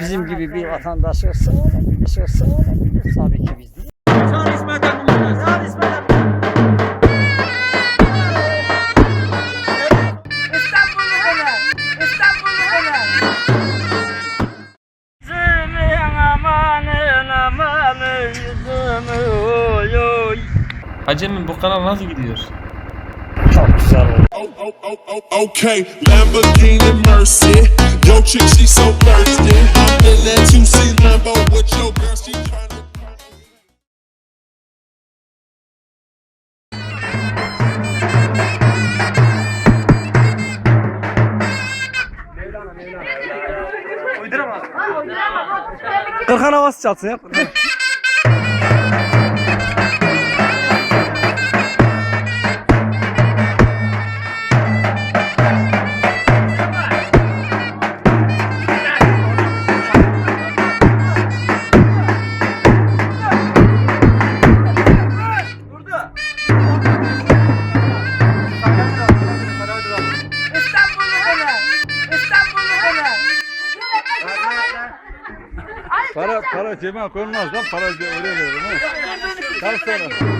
Bizim gibi bir vatandaşı sığınabilir, sığınabilir tabii ki biz değil. Çağır İsmail Hakkı'nı. Çağır İsmail oy. Hacemin bu kanal nasıl gidiyor? Çok güzel oldu. Okay, Lamborghini Mercy. Kırkan havası çalsın ya. Para para cebime konmaz lan para öyle veririm. Kaç sonra?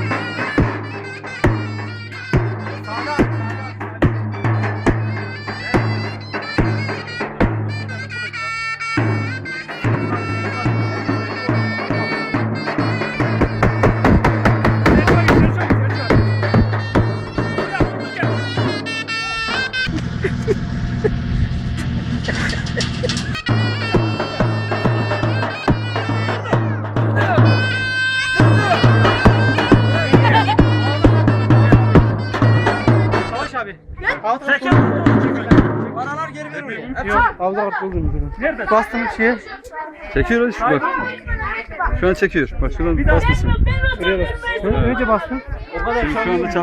Avda buldum. Nerede? Bastım şeye. Çekiyor şu bak. Şu an çekiyor. Bak şuradan basmasın. Önce bastım. O kadar Şimdi şu anda çal-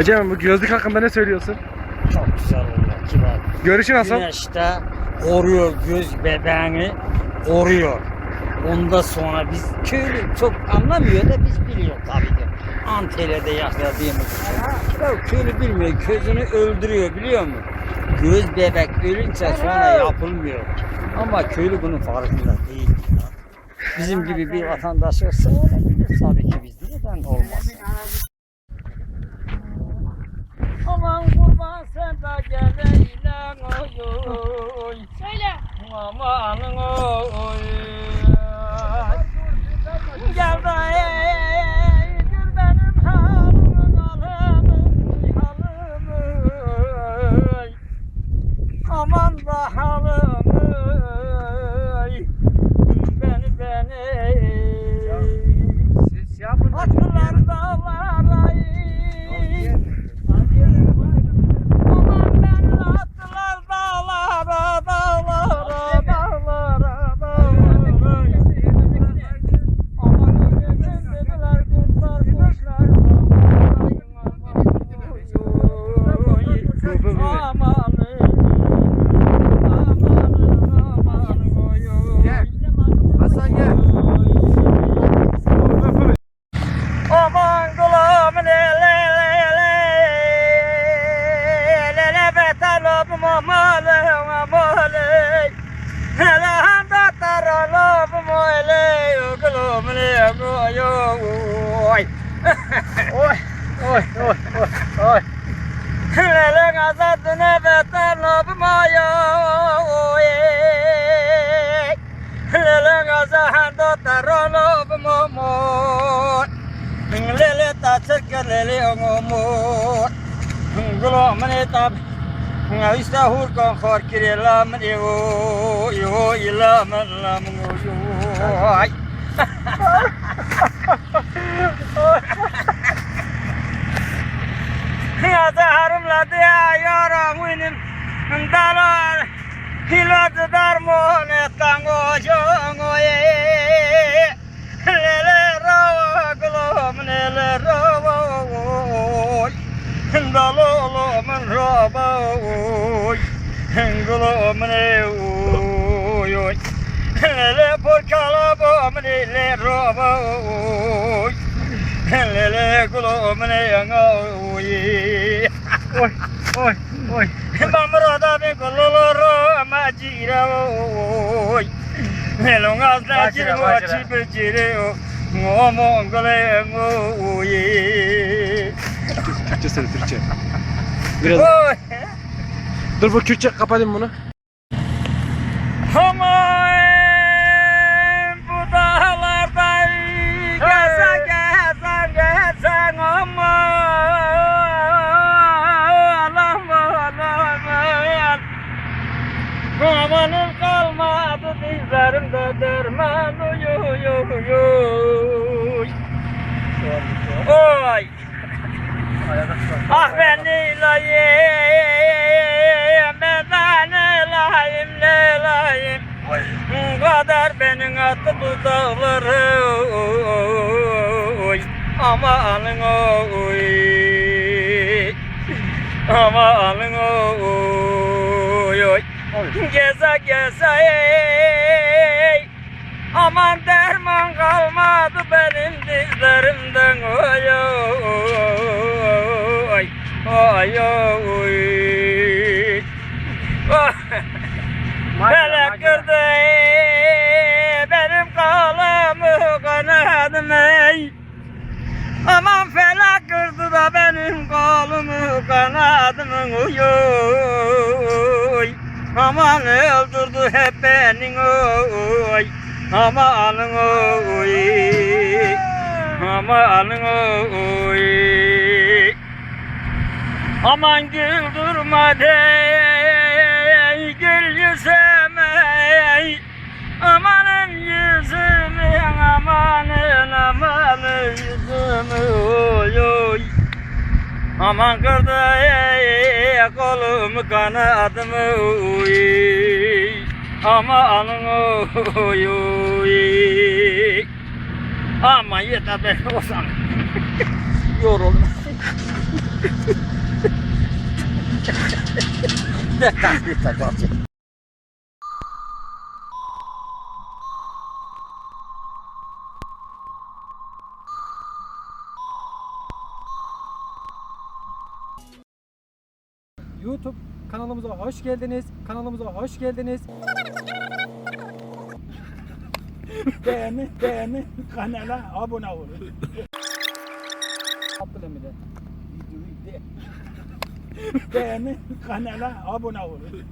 Hacım bu gözlük hakkında ne söylüyorsun? Çok güzel oldu. Kibar. Görüşü nasıl? Güneşte koruyor göz bebeğini koruyor. Ondan sonra biz köylü çok anlamıyor da biz biliyor tabii ki. Antalya'da yaşadığımız için. Ya köylü bilmiyor, gözünü öldürüyor biliyor musun? Göz bebek ölünce sonra yapılmıyor. Ama köylü bunun farkında değil. ya. Bizim gibi bir vatandaşı sığınabilir tabii ki biz Aman da halımın. Ой. Ой. Ой. Ой. Ой. Ой. Леле газат не бетер лобмаю. Ой. Леле газат до таролоб момот. Lele ta cirka lele ngomot. Gulo mene tab. Ngavista hur kon khor kire la mene wo. Yo ila man la mungo yo. Ay. Yazarımla diyorum benim. Dalar Hilvatı darmone tango jongo ye. Lele rava glom lele rava oy Dalolo men rava oy Glom ne oy oy Lele porkala bom lele rava oy Lele glom ne oy Oy oy. Bamroda be kololo majira oy Elongas la Bacira, chiro bacira. chipechire o ngomo ngole ngoye Türkçe söyle Türkçe. Biraz. Dur bu Kürtçe kapatayım bunu. Oy. Ah ben neyleyim ben neyleyim neyleyim kadar benim atı bu dağları oy. Amanın oy amanın oy. Oy. Geze geze ey. Aman derman kalmadı benim dizlerimden oy oy oy oy. Oh. Felek kırdı benim kolumu kanadım ey Aman felek kırdı da benim kolumu kanadımı uy uy Aman öldürdü hep beni oy. Amanın oy Amanın oy. Aman güldürme de gül yüzüme. Amanın yüzümü amanın amanın yüzümü oy oy. Aman kırdı kolumu kanadımı oy. Amanın oy oy Aman yeter be Ozan Yoruldum Ne tasdik takası YouTube kanalımıza hoş geldiniz. Kanalımıza hoş geldiniz. Beğeni, beğeni, kanala abone olun. Abdülhamid'e. Videoyu de. beğeni, kanala abone olun.